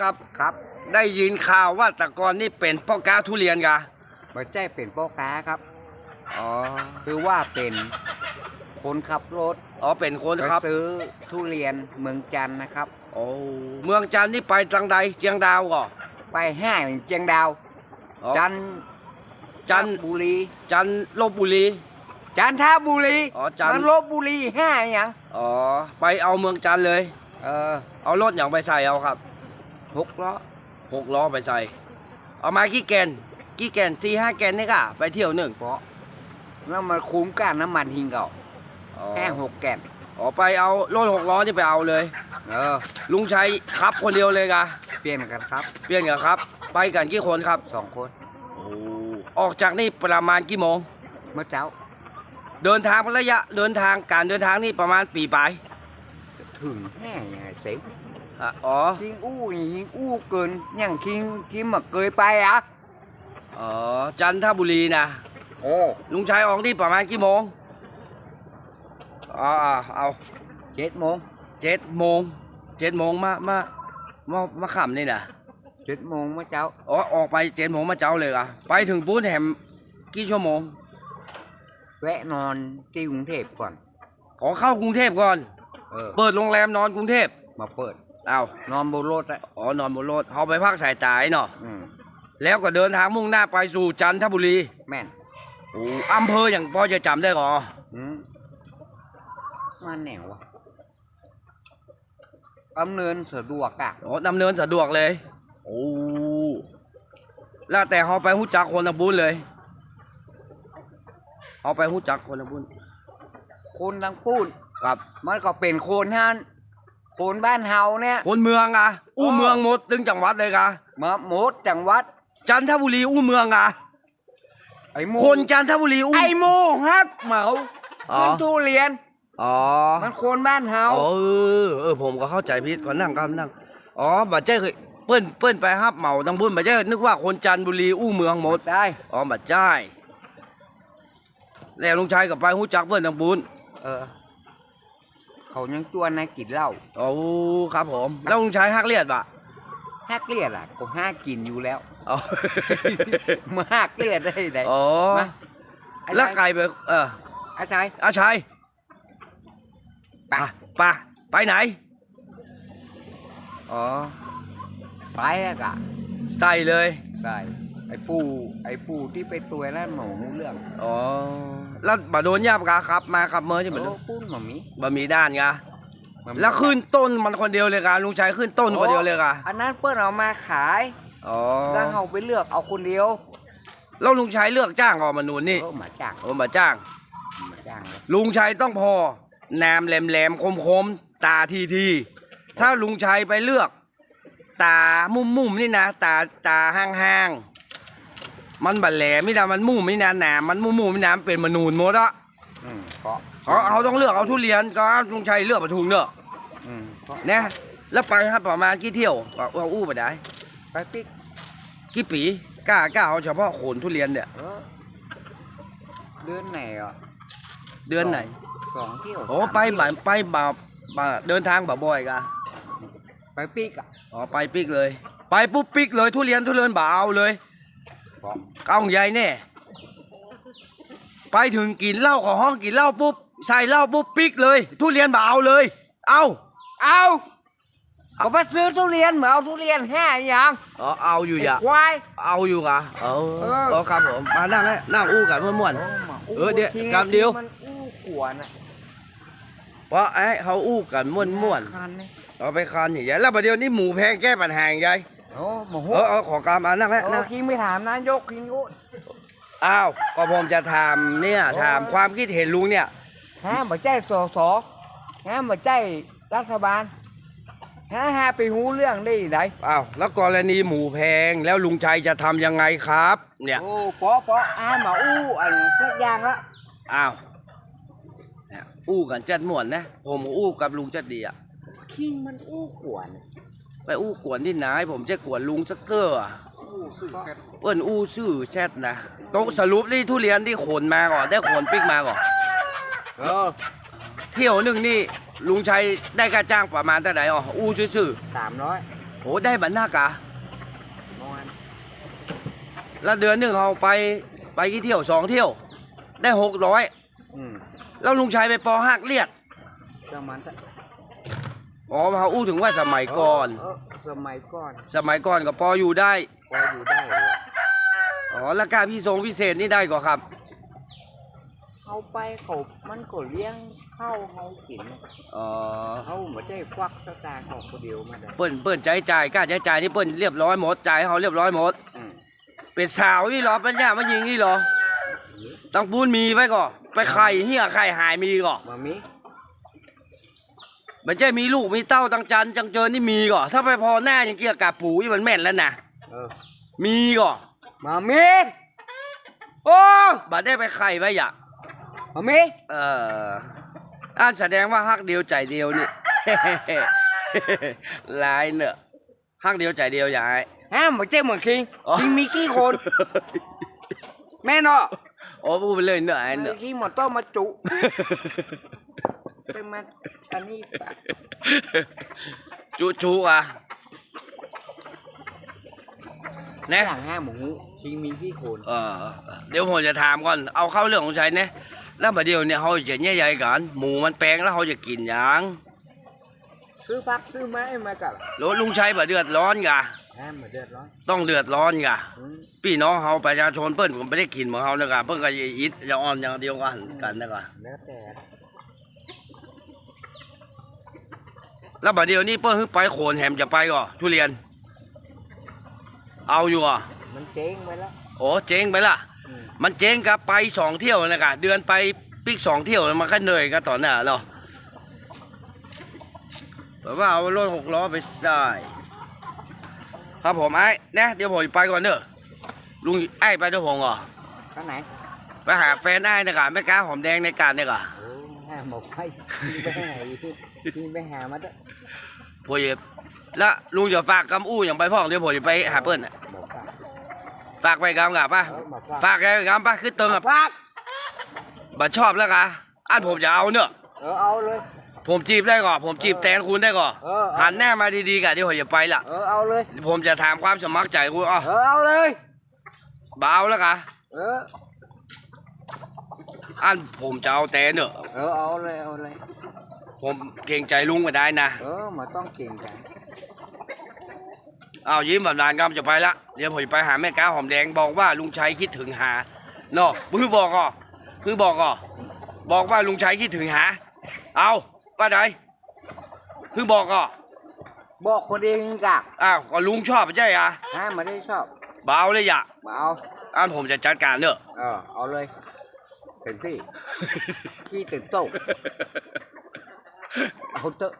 ครับครับ ได้ยินข่าวว่าแต่ก่อนนี่เป็นพ่อค้าทุเรียนกะไม่ใช่เป็นพ่อค้าครับ อ๋อ คือว่าเป็นคนขับรถอ๋อเป็นคนไปครับซื้อทุเรียนเมืองจันทร์นะครับ โอ้เมืองจันทร์นี่ไปจังใดเชียงดาวก่อไปห้างเจียงดาว อ๋อจันทร์จันทร์บุรี จันทร์ลบบุรี จันทบุรีอ๋อจันทร์ มันลบบุรีห้าอย่างอ๋อไปเอาเมืองจันทร์เลย เออเอารถอย่างไปใส่เอาครับ หกล้อหกล้อไปใส่ เอามากี่แกนกี่แกนสี่ห้าแกนนี่กะไปเที่ยวหนึ่งเพราะแล้วมันคุ้มกันน้ำมันหิงเก่าอ๋อแค่หกแกนอ๋อไปเอารถหกล้อนี่ไปเอาเลย เออ ลุงชัยครับคนเดียวเลยกะเปลี่ยนกันครับเปลี่ยนกันครับ ไปกันกี่คนครับสองคนโอ้ออกจากนี่ประมาณกี่โมง เมื่อเช้าเดินทางระยะเดินทางการเดินทางนี่ประมาณปีปลายถึงแห่ยังไงสิ อะอ๋อ คิงอู้ยิงอู้เกินอย่างคิงคิงมาเกยไปอะอ๋อ จันทบุรีนะ โอ้ลุงชัยออกนี่ประมาณกี่โมงอ๋ออะเอาเจ็ดโมงเจ็ดโมงเจ็ดโมงมามามามาขำนี่นะเจ็ดโมงเมื่อเช้าอ๋อออกไปเจ็ดโมงมาเจ้าเลยอะไปถึงปูนแหมกี่ชั่วโมง แวะนอนที่กรุงเทพก่อน ขอเข้ากรุงเทพก่อน เออ เปิดโรงแรมนอนกรุงเทพมาเปิด อ้าวนอนบนรถอะอ๋อนอนบนรถเขาไปพักสายตายเนาะอืมแล้วก็เดินทางมุ่งหน้าไปสู่จันทบุรีแม่นโอ้อำเภออย่างพอจะจำได้ก่ออืมมาแนววะอำเนินสะดวกอะโอ้ดำเนินสะดวกเลยโอ้แล้วแต่เขาไปหู้จักคนตะบุญเลยเขาไปหู้จักคนตะบุญคนทั้งปูนครับมันก็เป็นโคนฮัน โคนบ้านเฮาเนี่ยคนเมืองอะ อู้อ๋อเมืองหมดตึงจังหวัดเลยกะมาหมดจังหวัด จันทบุรีอู้เมืองอะไอ้หมูคนจันทบุรีอู้ไอ้หมูฮับเหมาอ๋อขึ้นทุเรียนอ๋อมันโคนบ้านเฮาอ๋อเออเออผมก็เข้าใจผิดก่อนนั่งก็นั่งอ๋อบัดเจ้เคยเปิ้นเปิ้นไปฮับเหมาตังบุญบัดเจ้นึกว่าคนจันทบุรีอู้เมืองหมดได้อ๋อบัดจ้ายแล้วลุงชายกับไปหู้จักเพื่อนทางบุญเออ เขายังจวนนายกินเหล้าโอ้ครับผม แล้วลุงชายฮักเลียดปะฮักเลียดอะก็ห้ากินอยู่แล้วอ๋อมาฮักเลียดได้ไดอ๋อมาไอ้แล้วชายไก่ไปเออไอ้ชายอาชัยไปอะไปะไปไหนอ๋อไปแล้วกะใส่เลยใช่ ไอ้ปู่ไอ้ปู่ที่ไปตัวนั่นหนูรู้เรื่องอ๋อแล้วบาโดนยาบกาครับมาขับเมอใช่ไหมโอ้ปุ้นหมามีบะหมี่ด้านไงมันแล้วขึ้นต้นมันคนเดียวเลยกะลุงชายขึ้นต้นคนเดียวเลยกะอันนั้นเปิ้นเอามาขายอ๋อแล้วเอาไปเลือกเอาคนเดียวแล้วลุงชายเลือกจ้างออกมาหนุนนี่เออหมาจ้างโอ้มาจ้างหมาจ้างเลยลุงชัยต้องพอแหนมแหลมแหลมคมคมๆตาทีทีๆถ้าลุงชัยไปเลือก ตามุมมุมๆนี่นะ ตาตาห้างห้างๆ มันบัดแหลมไม่นะมันมุมไม่นะหนามมันมุมมุมไม่นะมันเป็นมนูนหมดอะอืมเพราะเขาเขาต้องเลือกเอาทุเรียนก็ลุงชัยเลือกปทุมเนอะอืมเพราะนะแล้วไปครับประมาณกี่เที่ยวเอาเอาอู้ไปได้ไปปิกกี่ปีกล้ากล้าเอาเฉพาะโขนทุเรียนเนี่ยเออเดือนไหนอะเดือนไหนสองเที่ยวโอ้สามไปเที่ยวบ่ายไปบ่าบ่าเดินทางบ่าบ่อยกะไปปิกอะอ๋อไปปิกเลย ไปปุ๊บปิกเลยทุเรียนทุเรียนบ่าเอาเลย เพราะเก้าใหญ่แน่ไปถึงกินเหล้าขอห้องกินเหล้าปุ๊บใส่เหล้าปุ๊บปิกเลย ทุเรียนบ่าเอาเลย เอาเอาก็มาซื้อทุเรียนเหมาเอาทุเรียนห้าอย่างอ๋อเอาอยู่อย่าไควายเอาอยู่กะเออเออเออครับผมมานั่งให้นั่งอู้กันม่วนมาเออเดี๋ยวทิ้งกำเดียวมันอู้กวนอะๆเพราะไอ้เขาอู้กันม่วนคันนี่ๆเอาไปคันอย่างเงี้ยแล้วประเดี๋ยวนี้หมูแพงแก้ปัญหาอย่างไร โอ้โมโหเออเออขอกามมานั่งให้เอนั่องคิงไม่ถามนายกคิงอู้อ้าวก็ผมจะถามเนี่ยโอ้ถามความคิดเห็นลุงเนี่ยฮะมาใจสอสอฮะมาใจรัฐบาลฮะฮะไปหูเรื่องได้ไหนอ้าวแล้วกรณีหมูแพงแล้วลุงชัยจะทำยังไงครับ เนี่ยโอ้ปอปออ่ามาอู้อันสักอย่างละอ้าวเนี่ยอู้กันจัดม่วนนะผมอู้กับลุงจัดดีอะคิงมันอู้กวน ไปอู้กวนที่ไหนผมจะกวนลุงสักเกอร์อะเปิ้นอู้ชื่อแชทนะโต๊ะสรุปนี่ทุเรียนที่ขนมาก่อนได้ขนปิกมาก่อนเออเที่ยวหนึ่งนี่ลุงชัยได้ค่าจ้างประมาณเท่าไหร่อ๋ออู้ชื่อสามร้อยๆโโอ้ได้บัตรหน้ากะนอนแล้วเดือนหนึ่งเราไปไปกี่เที่ยวสองเที่ยว ได้หกร้อยอืมแล้วลุงชัยไปปอหักเรียกสมันตะ อ๋อมาอู้ถึงว่าสมัยก่อนเเสมัยก่อนสมัยก่อนก็ปออยู่ได้ พออยู่ได้เหรออ๋อแล้วการพี่ทรงพิเศษนี่ได้ก็ครับเขาไปเขามันก็เลี้ยงข้าวเขากินอ๋อเขาไม่ได้ควักสตางค์ของคนเดียวมาได้เปิ้นเปิ้นใจจ่ายกล้าใจจ่ายนี่เปิ้นเรียบร้อยหมดจ่ายให้เขาเรียบร้อยหมด อืมเป็นสาวนี่เหรอปัญญามายิงนี่เหรอตังปูนมีไว้ก่อไปไข่เฮียไข่หายมีก่อมามี มันจะมีลูกมีเต้าตังจันจังเจอนี่มีก่อถ้าไปพอหน้าอย่างเกี่ยกาปูนี่มันแม่นแล้วนะเออมีก่อมามีโอ้บัดได้ไปไข่ไว้อย่ามามีเอออ่านแสดงว่าฮักเดียวใจเดียวนี่ลายเนอะฮักเดียวใจเดียวอย่าไอ้ฮะไม่ใช่เหมือนคิงอ๋อคิงมีกี่คน แม่เนาะโอ้พูดไปเลยเนอะไอ้เนอะคิงหมดต้องมาจุ เป็นมาอันนี้ปะจุจุอะนะอย่างห้าหมูคิงมีกี่คนเออเดี๋ยวผมจะถามก่อนเอาเข้าเรื่องของชัยเนี่ยแล้วมาเดียวเนี่ยเขาจะเนี่ยใหญ่กันหมูมันแปลงแล้วเขาจะกินหยังซื้อพักซื้อไม้มากับแล้วลุงชัยบ่เดือดร้อนกะห้ามมาเดือดร้อนต้องเดือดร้อนกะอืมพี่น้องเขาประชาชนเปิ้นผมไม่ได้กินเหมือนเขานะกะเปิ้นก็จะอิดจะอ่อนอย่างเดียวกันกันนะกะแล้วแต่ แล้วบัดเดียวนี้เปิ้นเพิ่งไปโขนแหมจะไปก่อทุเรียน เอาอยู่อะมันเจ๊งไปแล้วโอ้เจ๊งไปละอืมมันเจ๊งกับไปสองเที่ยวนะกะเดือนไปปิกสองเที่ยวมันก็เหนื่อยกันตอนน่ะเนาะแบบว่าเอารถหกล้อไปใส่ครับผมไอ้เนี่ยเดี๋ยวผมไปก่อนเนอะลุงไอ้ไปด้วยผมก่อนข้างไหนไปหาแฟนไอ้นะกะไม่กล้าหอมแดงในการเนี่ยกะโอ้ห้าม บอกไปกินไปไหนกินไปหามาด้วยผมจะแล้วลุงจะฝากกำอู้อย่างไปพ่องเดี๋ยวผมจะไปหาเปิ้ลน่ะบอกฝากฝากไปกำกับป่ะเออบอกฝากฝากแกกำป่ะคือเติมกับฝากบัตชอบแล้วกะอันผมจะเอาเนอะเออเอาเลย ผมจีบได้ก่อนผมจีบแทนคุณได้ก่อนเออเอาหันหน้ามาดีๆกะเดี๋ยวผมจะไปละเออเอาเลย ผมจะถามความสมัครใจคุณอ๋อเออเอาเลยเบาแล้วกะเออ อันผมจะเอาแต่เนอะเออเอาเลยเอาเลย ผมเกรงใจลุงก็ได้นะ เออมาต้องเก่งกันเอายิ้มแบบนานกำจะไปละเดี๋ยวผมจะไปหาแม่ก้าหอมแดงบอกว่าลุงชัยคิดถึงหาเนาะเพิ่งบอกอะเพิ่งบอกอะบอกว่าลุงชัยคิดถึงหา เอาว่าไดเพิ่งบอกอะบอกคนเองกะอ้าวก็ลุงชอบไม่ใช่อะห้ามมาได้ชอบเบาเลยอย่ามาเอาอันผมจะจัดการเนอะเออเอาเลย เต็มที่ขี้เต็มโต๊ะเอาเถอะ